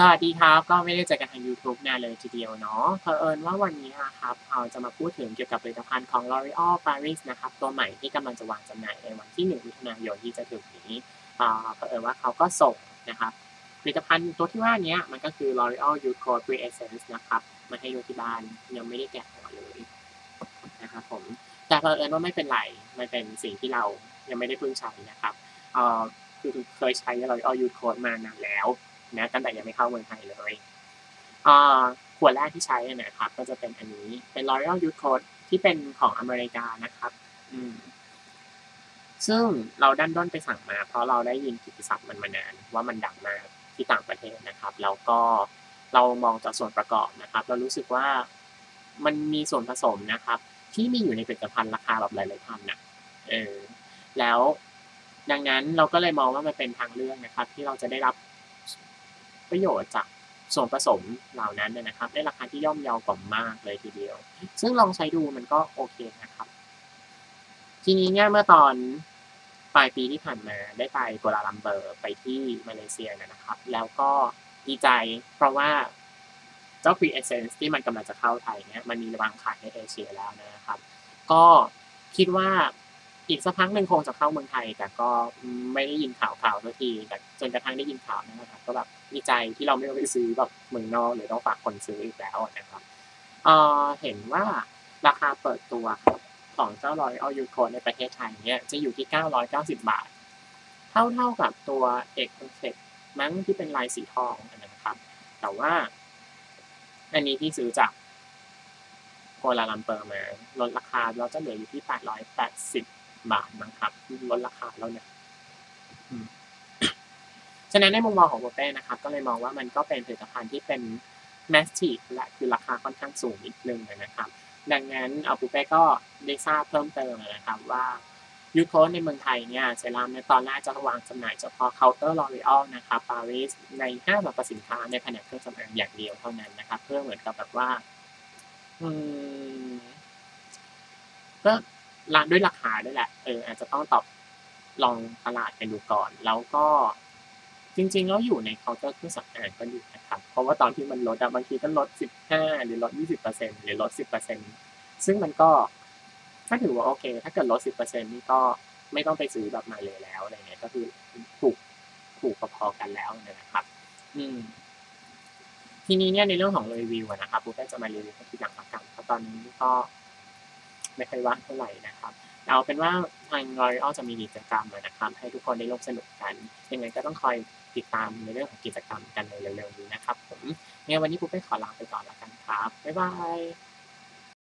สวัสดีครับ ก็ไม่ได้เจอกันทาง YouTube นานเลยทีเดียวเนาะเผอิญว่าวันนี้นะครับเราจะมาพูดถึงเกี่ยวกับผลิตภัณฑ์ของ L'Oreal Paris นะครับ ตัวใหม่ที่กำลังจะวางจำหน่ายในวันที่1มิถุนายนที่จะถึงนี้อ่าเผอิญว่าเขาก็ส่งนะครับผลิตภัณฑ์ตัวที่ว่านี้มันก็คือ L'Oreal Youth Code Free Essence นะครับ มาให้ดูที่บ้านยังไม่ได้แกะหัวเลยนะครับผมแต่เผอิญว่าไม่เป็นไรมันเป็นสิ่งที่เรายังไม่ได้เพิ่งใช้นะครับเออคือเคยใช้ L'Oreal Youth Code มานานแล้ว นะตั้งแต่ยังไม่เข้าเมืองไทยเลยขวดแรกที่ใช้นะครับ ก็จะเป็นอันนี้เป็น L'Oreal Youth Code ที่เป็นของอเมริกานะครับ อืมซึ่งเราดันด้นไปสั่งมา เพราะเราได้ยินกิตติศัพท์มันมานานว่ามันดังมากที่ต่างประเทศนะครับ แล้วก็เรามองจากส่วนประกอบนะครับ เรารู้สึกว่ามันมีส่วนผสมนะครับ ที่มีอยู่ในผลิตภัณฑ์ราคาแบบหลายๆพันนะเออแล้วดังนั้นเราก็เลยมองว่ามันเป็นทางเลือกนะครับ ที่เราจะได้รับ ประโยชน์จากส่วนผสมเหล่านั้นนะครับ ได้ราคาที่ย่อมเยาวกว่ามากเลยทีเดียว ซึ่งลองใช้ดูมันก็โอเคนะครับ ทีนี้เนี่ยเมื่อตอนปลายปีที่ผ่านมาได้ไปกัวลาลัมเปอร์ไปที่มาเลเซียนะครับ แล้วก็ดีใจเพราะว่าเจ้า Free Essence ที่มันกำลังจะเข้าไทยเนี่ยมันมีวางขายในเอเชียแล้วนะครับ ก็คิดว่า อีกสักพักหนึ่งคงจะเข้าเมืองไทย แต่ก็ไม่ได้ยินข่าวข่าวสักทีแต่จนกระทั่งได้ยินข่าวนะครับ ก็แบบดีใจที่เราไม่ต้องไปซื้อแบบเมืองนอกหรือต้องฝากคนซื้ออีกแล้วนะครับเออเห็นว่าราคาเปิดตัวของเจ้าลอยเอายูโคในประเทศไทยเนี่ยจะอยู่ที่ 990 บาท เท่าเท่ากับตัวเอกคอนเซ็ปมั้งที่เป็นลายสีทองนะครับ แต่ว่า อันนี้ที่ซื้อจากโกลาลัมเปอร์มาลดราคาเราจะเหลืออยู่ที่ 880 บาทมั้งครับลดราคาแล้วเนี่ยฉะนั้นในมุมมองของโบเต้นะครับ ก็เลยมองว่ามันก็เป็นผลิตภัณฑ์ที่เป็นแมสทีฟและคือราคาค่อนข้างสูงนิดนึงนะครับ ดังนั้นเอาปูเป้ก็ได้ทราบเพิ่มเติมนะครับว่ายูโคในเมืองไทยเนี่ยเซรั่มในตอนแรกจะวางจำหน่ายเฉพาะเคาน์เตอร์ลอรีออลนะครับปารีสในห้างสรรพสินค้าในแผนกเครื่องสำอางอย่างเดียวเท่านั้นนะครับ เพื่อเหมือนกับแบบว่า อืมก็ ร้านด้วยราคาด้วยแหละเอออาจจะต้องตอบลองตลาดกันดูก่อน แล้วก็จริงๆแล้วอยู่ในเคาน์เตอร์เครื่องสำอางก็ดีนะครับ เพราะว่าตอนที่มันลดบางทีก็ลดสิบห้าหรือลดยี่สิบเปอร์เซ็นหรือลดสิบเปอร์เซ็นซึ่งมันก็ถ้าถือว่าโอเค ถ้าเกิดลดสิบเปอร์เซ็นนี่ก็ไม่ต้องไปซื้อแบบมาเลยแล้วอะไรเงี้ยก็คือถูกถูกพอๆกันแล้วนะครับ อืมทีนี้เนี่ยในเรื่องของรีวิวนะครับปุ๊กจะมารีวิวทีหลังละกันเพราะตอนนี้ก็ ไม่ค่อยว่างเท่าไหร่นะครับเอาเป็นว่าทางรอยัลจะมีกิจกรรมนะครับ ให้ทุกคนได้ร่วมสนุกกันยังไงก็ต้องคอยติดตามในเรื่องของกิจกรรมกันในเร็วๆนี้นะครับผมงั้นวันนี้ปุ๊กไปขอลาไปก่อนแล้วกันครับบ๊ายบาย